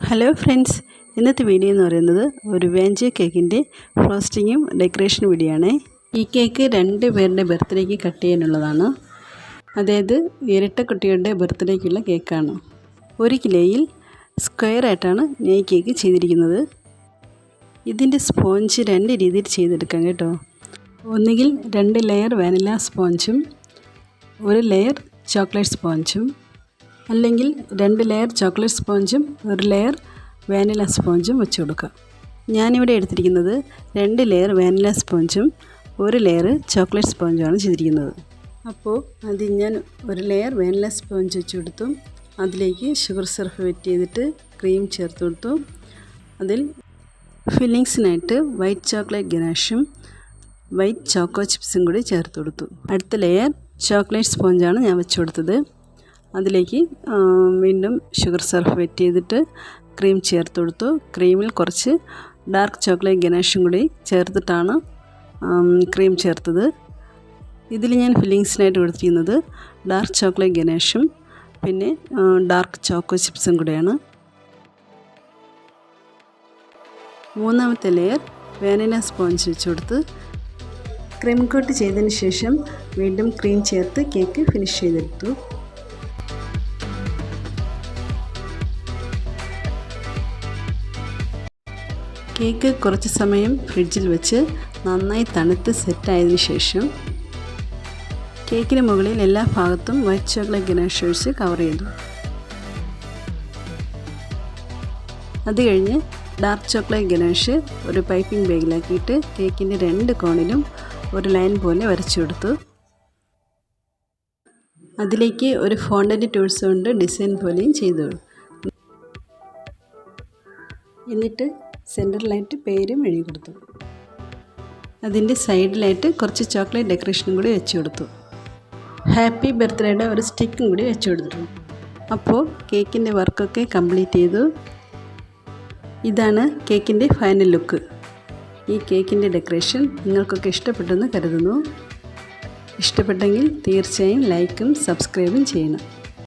Hello friends ഇന്നത്തെ video എന്ന് പറയുന്നത് ഒരു വേഞ്ച കേക്കിന്റെ ഫ്രോസ്റ്റിങ്ങും ഡെക്കറേഷൻ വീഡിയോ ആണ് ഈ കേക്ക് രണ്ട് പേരുടെ ബർത്ത്ഡേക്ക് കട്ട് ചെയ്യാനുള്ളതാണ്. അതായത് ഇരട്ട കുട്ടികളുടെ ബർത്ത്ഡേക്കുള്ള കേക്കാണ്. ഒരു കിലോയിൽ സ്ക്വയർ ആയിട്ടാണ് ഞാൻ ഈ കേക്ക് ചെയ്തിരിക്കുന്നത്. ഇതിന്റെ സ്പോഞ്ച് രണ്ട് രീതിയിൽ ചെയ്തെടുക്കാം കേട്ടോ. ഒന്നുകിൽ രണ്ട് ലെയർ വാനില സ്പോഞ്ചും ഒരു ലെയർ ചോക്ലേറ്റ് സ്പോഞ്ചും അല്ലെങ്കിൽ രണ്ട് ലെയർ ചോക്ലേറ്റ് സ്പോഞ്ചും ഒരു ലെയർ വാനില സ്പോഞ്ചും വെച്ച് കൊടുക്കുക. ഞാനിവിടെ എടുത്തിരിക്കുന്നത് രണ്ട് ലെയർ വാനില സ്പോഞ്ചും ഒരു ലെയർ ചോക്ലേറ്റ് സ്പോഞ്ചുമാണ് ചെയ്തിരിക്കുന്നത്. അപ്പോൾ ആദ്യം ഞാൻ ഒരു ലെയർ വാനില സ്പോഞ്ച് വെച്ച് കൊടുത്തു. അതിലേക്ക് ഷുഗർ സിറപ്പ് വെറ്റ് ചെയ്തിട്ട് ക്രീം ചേർത്ത് കൊടുത്തു. അതിൽ ഫില്ലിങ്സിനായിട്ട് വൈറ്റ് ചോക്ലേറ്റ് ഗനാഷും വൈറ്റ് ചോക്കോ ചിപ്സും കൂടി ചേർത്ത് കൊടുത്തു. അടുത്ത ലെയർ ചോക്ലേറ്റ് സ്പോഞ്ചാണ് ഞാൻ വെച്ച് കൊടുത്തത്. അതിലേക്ക് വീണ്ടും ഷുഗർ സിറപ്പ് വെറ്റ് ചെയ്തിട്ട് ക്രീം ചേർത്ത് കൊടുത്തു. ക്രീമിൽ കുറച്ച് ഡാർക്ക് ചോക്ലേറ്റ് ഗനേഷും കൂടി ചേർത്തിട്ടാണ് ക്രീം ചേർത്തത്. ഇതിൽ ഞാൻ ഫില്ലിങ്സിനായിട്ട് കൊടുത്തിരിക്കുന്നത് ഡാർക്ക് ചോക്ലേറ്റ് ഗനേഷും പിന്നെ ഡാർക്ക് ചോക്കോ ചിപ്സും കൂടെയാണ്. മൂന്നാമത്തെ ലെയർ വേനില സ്പോഞ്ച് വെച്ച് കൊടുത്ത് ക്രീം കോട്ട് ചെയ്തതിന് ശേഷം വീണ്ടും ക്രീം ചേർത്ത് കേക്ക് ഫിനിഷ് ചെയ്തെടുത്തു. കേക്ക് കുറച്ച് സമയം ഫ്രിഡ്ജിൽ വെച്ച് നന്നായി തണുത്ത് സെറ്റായതിനു ശേഷം കേക്കിന് മുകളിൽ എല്ലാ ഭാഗത്തും വൈറ്റ് ചോക്ലേറ്റ് ഗ്രാഷേഴ്സ് കവർ ചെയ്തു. അത് കഴിഞ്ഞ് ഡാർക്ക് ചോക്ലേറ്റ് ഗനാഷ് ഒരു പൈപ്പിംഗ് ബാഗിലാക്കിയിട്ട് കേക്കിന്റെ രണ്ട് കോണിലും ഒരു ലൈൻ പോലെ വരച്ചു കൊടുത്തു. അതിലേക്ക് ഒരു ഫോണ്ടന്റ് ടൂൾസ് കൊണ്ട് ഡിസൈൻ പോലെയും ചെയ്തു. എന്നിട്ട് സെന്ററിലായിട്ട് പേരും എഴുതി കൊടുത്തു. അതിന്റെ സൈഡിലായിട്ട് കുറച്ച് ചോക്ലേറ്റ് ഡെക്കറേഷനും കൂടി വെച്ച് കൊടുത്തു. ഹാപ്പി ബർത്ത്ഡേയുടെ ഒരു സ്റ്റിക്കും കൂടി വെച്ച് കൊടുത്തു അപ്പോൾ കേക്കിന്റെ വർക്കൊക്കെ കംപ്ലീറ്റ് ചെയ്തു. ഇതാണ് കേക്കിന്റെ ഫൈനൽ ലുക്ക്. ഈ കേക്കിന്റെ ഡെക്കറേഷൻ നിങ്ങൾക്കൊക്കെ ഇഷ്ടപ്പെട്ടെന്ന് കരുതുന്നു. ഇഷ്ടപ്പെട്ടെങ്കിൽ തീർച്ചയായും ലൈക്കും സബ്സ്ക്രൈബും ചെയ്യണം.